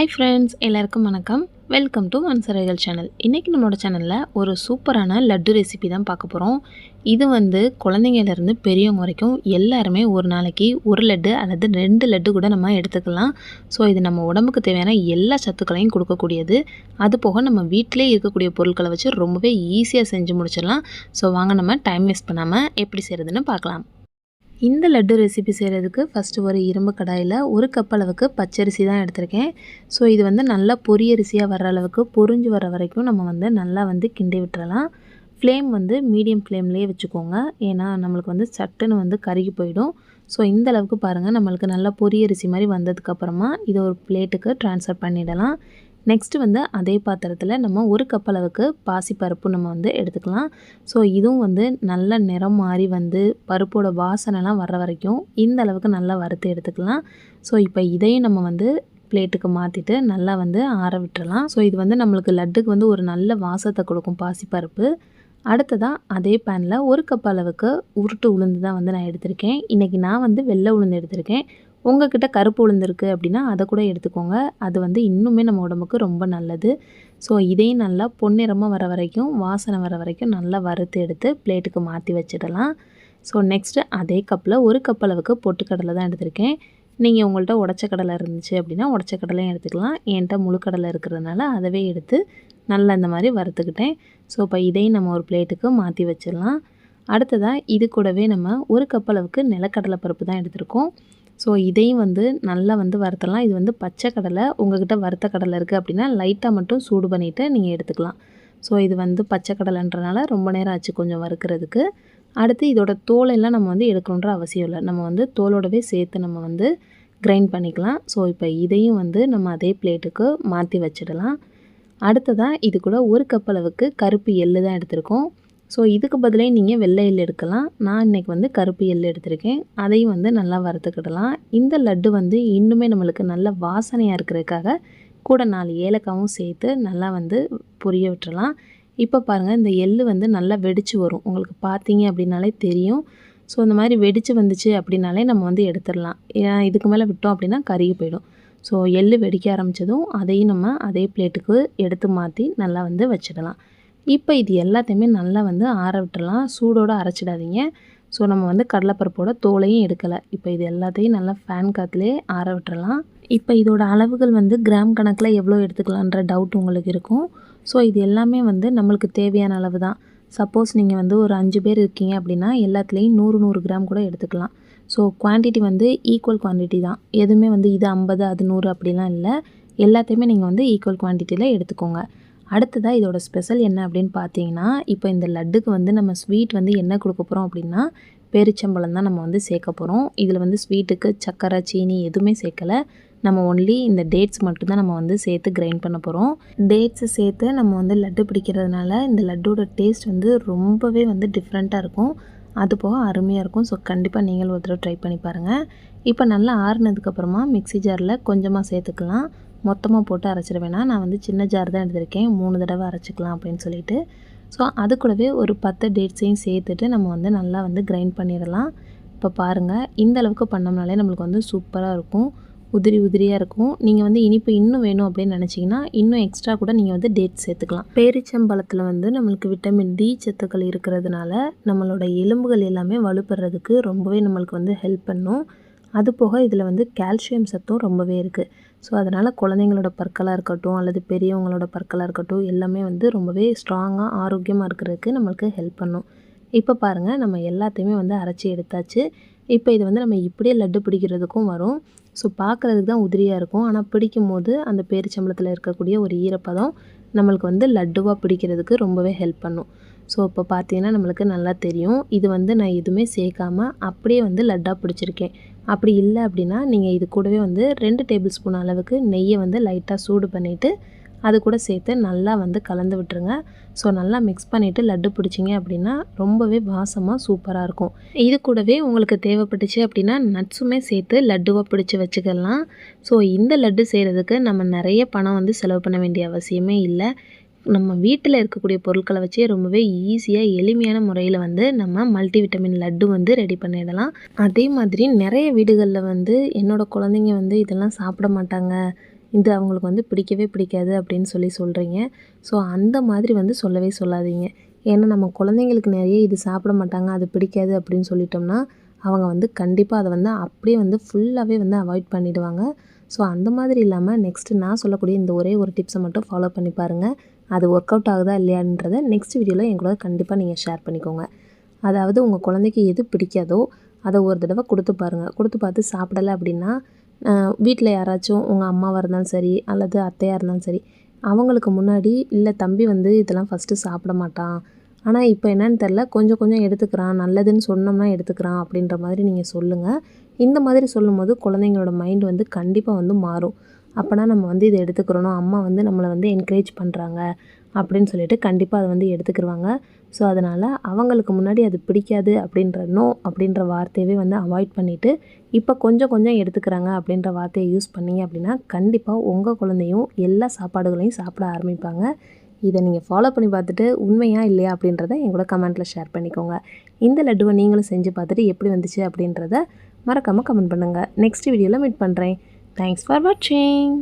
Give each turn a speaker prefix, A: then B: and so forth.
A: Hi friends எல்லாருக்கும் வணக்கம். Welcome to மன்சரைகள் channel இன்றைக்கி நம்மளோட சேனலில் ஒரு சூப்பரான லட்டு ரெசிபி தான் பார்க்க போகிறோம் இது வந்து குழந்தைங்கலேருந்து பெரியவங்க வரைக்கும் எல்லாருமே ஒரு நாளைக்கு ஒரு லட்டு அல்லது ரெண்டு லட்டு கூட நம்ம எடுத்துக்கலாம். ஸோ இது நம்ம உடம்புக்கு தேவையான எல்லா சத்துக்களையும் கொடுக்கக்கூடியது. அது போக நம்ம வீட்டிலே இருக்கக்கூடிய பொருட்களை வச்சு ரொம்பவே ஈஸியாக செஞ்சு முடிச்சிடலாம். ஸோ வாங்க நம்ம டைம் வேஸ்ட் பண்ணாமல் எப்படி செய்கிறதுன்னு பார்க்கலாம். இந்த லட்டு ரெசிபி செய்கிறதுக்கு ஃபஸ்ட்டு ஒரு இரும்பு கடாயில் ஒரு கப் அளவுக்கு பச்சரிசி தான் எடுத்திருக்கேன். ஸோ இது வந்து நல்லா பொரியரிசியாக வர்ற அளவுக்கு பொரிஞ்சு வர வரைக்கும் நம்ம வந்து நல்லா வந்து கிண்டி விட்டுறலாம். ஃப்ளேம் வந்து மீடியம் ஃப்ளேம்லேயே வச்சுக்கோங்க. ஏன்னா நம்மளுக்கு வந்து சட்டுன்னு வந்து கருகி போயிடும். ஸோ இந்த அளவுக்கு பாருங்கள் நம்மளுக்கு நல்லா பொரியரிசி மாதிரி வந்ததுக்கப்புறமா இதை ஒரு பிளேட்டுக்கு ட்ரான்ஸ்ஃபர் பண்ணிடலாம். நெக்ஸ்ட்டு வந்து அதே பாத்திரத்தில் நம்ம ஒரு கப் அளவுக்கு பாசிப்பருப்பு நம்ம வந்து எடுத்துக்கலாம். ஸோ இதுவும் வந்து நல்ல நிறம் மாறி வந்து பருப்போட வாசனைலாம் வர்ற வரைக்கும் இந்த அளவுக்கு நல்லா வறுத்து எடுத்துக்கலாம். ஸோ இப்போ இதையும் நம்ம வந்து பிளேட்டுக்கு மாற்றிட்டு நல்லா வந்து ஆற விட்டுறலாம். ஸோ இது வந்து நம்மளுக்கு லட்டுக்கு வந்து ஒரு நல்ல வாசத்தை கொடுக்கும் பாசிப்பருப்பு. அடுத்ததாக அதே பேனில் ஒரு கப் அளவுக்கு உருட்டு உளுந்து தான் வந்து நான் எடுத்திருக்கேன். இன்றைக்கி நான் வந்து வெள்ளை உளுந்து எடுத்திருக்கேன். உங்ககிட்ட கருப்பு உளுந்து அப்படின்னா அதை கூட எடுத்துக்கோங்க. அது வந்து இன்னுமே நம்ம உடம்புக்கு ரொம்ப நல்லது. ஸோ இதையும் நல்லா பொன்னிறமாக வர வரைக்கும் வாசனை வர வரைக்கும் நல்லா வறுத்து எடுத்து பிளேட்டுக்கு மாற்றி வச்சிடலாம். ஸோ நெக்ஸ்ட்டு அதே கப்பில் ஒரு கப் அளவுக்கு பொட்டுக்கடலை தான் எடுத்திருக்கேன். நீங்கள் உங்கள்கிட்ட உடச்ச கடலை இருந்துச்சு அப்படின்னா உடச்ச கடலையும் எடுத்துக்கலாம். என்கிட்ட முழுக்கடலை இருக்கிறதுனால அதவே எடுத்து நல்லா இந்த மாதிரி வறுத்துக்கிட்டேன். ஸோ இப்போ இதையும் நம்ம ஒரு பிளேட்டுக்கு மாற்றி வச்சிடலாம். அடுத்ததாக இது கூடவே நம்ம ஒரு கப் அளவுக்கு நிலக்கடலை பருப்பு தான் எடுத்திருக்கோம். ஸோ இதையும் வந்து நல்லா வந்து வறுத்தலாம் இது வந்து பச்சை கடலை உங்கள்கிட்ட வறுத்த கடலை இருக்குது அப்படின்னா லைட்டாக மட்டும் சூடு பண்ணிவிட்டு நீங்கள் எடுத்துக்கலாம். ஸோ இது வந்து பச்சை கடலைன்றனால ரொம்ப நேரம் ஆச்சு கொஞ்சம் வறுக்கிறதுக்கு. அடுத்து இதோட தோலெல்லாம் நம்ம வந்து எடுக்கணுன்ற அவசியம் இல்லை. நம்ம வந்து தோலோடவே சேர்த்து நம்ம வந்து கிரைண்ட் பண்ணிக்கலாம். ஸோ இப்போ இதையும் வந்து நம்ம அதே பிளேட்டுக்கு மாற்றி வச்சிடலாம். அடுத்ததாக இது கூட ஒரு கப் அளவுக்கு கருப்பு எள்ளு தான் எடுத்திருக்கோம். ஸோ இதுக்கு பதிலே நீங்கள் வெள்ளை எள் எடுக்கலாம். நான் இன்றைக்கி வந்து கருப்பு எள் எடுத்திருக்கேன். அதையும் வந்து நல்லா வறுத்துக்கிடலாம். இந்த லட்டு வந்து இன்னுமே நம்மளுக்கு நல்ல வாசனையாக இருக்கிறதுக்காக கூட நாலு ஏலக்காவும் சேர்த்து நல்லா வந்து பொரிய விட்டுறலாம். இப்போ பாருங்கள் இந்த எள் வந்து நல்லா வெடித்து வரும். உங்களுக்கு பார்த்தீங்க அப்படின்னாலே தெரியும். ஸோ இந்த மாதிரி வெடித்து வந்துச்சு அப்படின்னாலே நம்ம வந்து எடுத்துடலாம். ஏன் இதுக்கு மேலே விட்டோம் அப்படின்னா கருகி போயிடும். ஸோ எள் வெடிக்க ஆரம்பித்ததும் அதையும் நம்ம அதே பிளேட்டுக்கு எடுத்து மாற்றி நல்லா வந்து வச்சிடலாம். இப்போ இது எல்லாத்தையுமே நல்லா வந்து ஆற விட்டுடலாம் சூடோடு அரைச்சிடாதீங்க. ஸோ நம்ம வந்து கடலைப்பருப்போட தோலையும் எடுக்கலை. இப்போ இது எல்லாத்தையும் நல்லா ஃபேன் காற்றுலேயே ஆற விட்டுறலாம். இப்போ இதோட அளவுகள் வந்து கிராம் கணக்கில் எவ்வளோ எடுத்துக்கலான்ற டவுட் உங்களுக்கு இருக்கும். ஸோ இது எல்லாமே வந்து நம்மளுக்கு தேவையான அளவு தான். சப்போஸ் நீங்கள் வந்து ஒரு அஞ்சு பேர் இருக்கீங்க அப்படின்னா எல்லாத்துலேயும் நூறு நூறு கிராம் கூட எடுத்துக்கலாம். ஸோ குவான்டிட்டி வந்து ஈக்குவல் குவான்டிட்டி தான். எதுவுமே வந்து இது ஐம்பது அது நூறு அப்படிலாம் இல்லை. எல்லாத்தையுமே நீங்கள் வந்து ஈக்குவல் குவான்டிட்டியில் எடுத்துக்கோங்க. அடுத்ததாக இதோட ஸ்பெஷல் என்ன அப்படின்னு பார்த்தீங்கன்னா இப்போ இந்த லட்டுக்கு வந்து நம்ம ஸ்வீட் வந்து என்ன கொடுக்க போகிறோம் அப்படின்னா பேரிச்சம்பழம் தான் நம்ம வந்து சேர்க்க போகிறோம் இதில் வந்து ஸ்வீட்டுக்கு சர்க்கரை சீனி எதுவுமே சேர்க்கலை. நம்ம ஒன்லி இந்த டேட்ஸ் மட்டும்தான் நம்ம வந்து சேர்த்து கிரைண்ட் பண்ண போகிறோம் டேட்ஸை சேர்த்து நம்ம வந்து லட்டு பிடிக்கிறதுனால இந்த லட்டோட டேஸ்ட் வந்து ரொம்பவே வந்து டிஃப்ரெண்ட்டாக இருக்கும். அது போக அருமையாக இருக்கும். ஸோ கண்டிப்பாக நீங்கள் ஒரு தடவை ட்ரை பண்ணி பாருங்கள் இப்போ நல்லா ஆறுனதுக்கப்புறமா மிக்ஸி ஜாரில் கொஞ்சமாக சேர்த்துக்கலாம். மொத்தமாக போட்டு அரைச்சிட வேணாம் நான் வந்து சின்ன ஜார் தான் எடுத்திருக்கேன். மூணு தடவை அரைச்சிக்கலாம் அப்படின்னு சொல்லிட்டு. ஸோ அது கூடவே ஒரு பத்து டேட்ஸையும் சேர்த்துட்டு நம்ம வந்து நல்லா வந்து கிரைண்ட் பண்ணிடலாம். இப்போ பாருங்கள் இந்த அளவுக்கு பண்ணோம்னாலே நம்மளுக்கு வந்து சூப்பராக இருக்கும். உதிரி உதிரியாக இருக்கும். நீங்கள் வந்து இனிப்பு இன்னும் வேணும் அப்படின்னு நினச்சிங்கன்னா இன்னும் எக்ஸ்ட்ரா கூட நீங்கள் வந்து டேட் சேர்த்துக்கலாம். பேரிச்சம்பழத்தில் வந்து நம்மளுக்கு விட்டமின் டி சத்துக்கள் இருக்கிறதுனால நம்மளோட எலும்புகள் எல்லாமே வலுப்படுறதுக்கு ரொம்பவே நம்மளுக்கு வந்து ஹெல்ப் பண்ணும். அது போக இதில் வந்து கால்சியம் சத்தும் ரொம்பவே இருக்குது ஸோ அதனால் குழந்தைங்களோட பற்களாக இருக்கட்டும் அல்லது பெரியவங்களோட பற்களாக இருக்கட்டும் எல்லாமே வந்து ரொம்பவே ஸ்ட்ராங்காக ஆரோக்கியமாக இருக்கிறதுக்கு நம்மளுக்கு ஹெல்ப் பண்ணும். இப்போ பாருங்கள் நம்ம எல்லாத்தையுமே வந்து அரைச்சி எடுத்தாச்சு. இப்போ இது வந்து நம்ம இப்படியே லட்டு பிடிக்கிறதுக்கும் வரும். ஸோ பார்க்குறதுக்கு தான் உதிரியாக இருக்கும். ஆனால் பிடிக்கும் போது அந்த பேரிச்சம்பளத்தில் இருக்கக்கூடிய ஒரு ஈரப்பதம் நம்மளுக்கு வந்து லட்டுவாக பிடிக்கிறதுக்கு ரொம்பவே ஹெல்ப் பண்ணும். ஸோ இப்போ பார்த்தீங்கன்னா நம்மளுக்கு நல்லா தெரியும். இது வந்து நான் எதுவுமே சேர்க்காம அப்படியே வந்து லட்டாக பிடிச்சிருக்கேன். அப்படி இல்லை அப்படின்னா நீங்கள் இது கூடவே வந்து ரெண்டு டேபிள் ஸ்பூன் அளவுக்கு நெய்யை வந்து லைட்டாக சூடு பண்ணிவிட்டு அது கூட சேர்த்து நல்லா வந்து கலந்து விட்டுருங்க. ஸோ நல்லா மிக்ஸ் பண்ணிவிட்டு லட்டு பிடிச்சிங்க அப்படின்னா ரொம்பவே வாசமாக சூப்பராக இருக்கும். இது கூடவே உங்களுக்கு தேவைப்பட்டுச்சு அப்படின்னா நட்ஸுமே சேர்த்து லட்டுவாக பிடிச்சி வச்சுக்கலாம். ஸோ இந்த லட்டு செய்கிறதுக்கு நம்ம நிறைய பணம் வந்து செலவு பண்ண வேண்டிய அவசியமே இல்லை. நம்ம வீட்டில் இருக்கக்கூடிய பொருட்களை வச்சே ரொம்பவே ஈஸியாக எளிமையான முறையில் வந்து நம்ம மல்டி விட்டமின் லட்டு வந்து ரெடி பண்ணிடலாம். அதே மாதிரி நிறைய வீடுகளில் வந்து என்னோடய குழந்தைங்க வந்து இதெல்லாம் சாப்பிட மாட்டாங்க. இது அவங்களுக்கு வந்து பிடிக்கவே பிடிக்காது அப்படின்னு சொல்லி சொல்கிறீங்க ஸோ அந்த மாதிரி வந்து சொல்லவே சொல்லாதீங்க. ஏன்னா நம்ம குழந்தைங்களுக்கு நிறைய இது சாப்பிட மாட்டாங்க அது பிடிக்காது அப்படின்னு சொல்லிட்டோம்னா அவங்க வந்து கண்டிப்பாக அதை வந்து அப்படியே வந்து ஃபுல்லாகவே வந்து அவாய்ட் பண்ணிடுவாங்க. ஸோ அந்த மாதிரி இல்லாமல் நெக்ஸ்ட்டு நான் சொல்லக்கூடிய இந்த ஒரே ஒரு டிப்ஸை மட்டும் ஃபாலோ பண்ணி பாருங்கள் அது ஒர்க் அவுட் ஆகுதா இல்லையான்றதை நெக்ஸ்ட் வீடியோவில் என் கூட கண்டிப்பாக நீங்கள் ஷேர் பண்ணிக்கோங்க. அதாவது உங்கள் குழந்தைக்கு எது பிடிக்காதோ அதை ஒரு தடவை கொடுத்து பாருங்கள் கொடுத்து பார்த்து சாப்பிடலை அப்படின்னா வீட்டில் யாராச்சும் உங்கள் அம்மாவாக இருந்தாலும் சரி அல்லது அத்தையாக இருந்தாலும் சரி அவங்களுக்கு முன்னாடி இல்லை தம்பி வந்து இதெல்லாம் ஃபஸ்ட்டு சாப்பிட மாட்டான். ஆனால் இப்போ என்னன்னு தெரில கொஞ்சம் கொஞ்சம் எடுத்துக்கிறான். நல்லதுன்னு சொன்னோம்னா எடுத்துக்கிறான் அப்படின்ற மாதிரி நீங்கள் சொல்லுங்கள் இந்த மாதிரி சொல்லும்போது குழந்தைங்களோட மைண்ட் வந்து கண்டிப்பாக வந்து மாறும். அப்போனா நம்ம வந்து இதை எடுத்துக்கிறோம் அம்மா வந்து நம்மளை வந்து என்கரேஜ் பண்ணுறாங்க அப்படின்னு சொல்லிட்டு கண்டிப்பாக அதை வந்து எடுத்துக்கிடுவாங்க ஸோ அதனால் அவங்களுக்கு முன்னாடி அது பிடிக்காது அப்படின்ற நோ அப்படின்ற வார்த்தையவே வந்து அவாய்ட் பண்ணிவிட்டு இப்போ கொஞ்சம் கொஞ்சம் எடுத்துக்கிறாங்க அப்படின்ற வார்த்தையை யூஸ் பண்ணிங்க அப்படின்னா கண்டிப்பாக உங்கள் குழந்தையும் எல்லா சாப்பாடுகளையும் சாப்பிட ஆரம்பிப்பாங்க. இதை நீங்கள் ஃபாலோ பண்ணி பார்த்துட்டு உண்மையா இல்லையா அப்படின்றத என் கூட கமெண்ட்டில் ஷேர் பண்ணிக்கோங்க. இந்த லட்டுவை நீங்களும் செஞ்சு பார்த்துட்டு எப்படி வந்துச்சு அப்படின்றத மறக்காமல் கமெண்ட் பண்ணுங்கள் நெக்ஸ்ட் வீடியோவில் மீட் பண்ணுறேன் தேங்க்ஸ் ஃபார் வாட்சிங்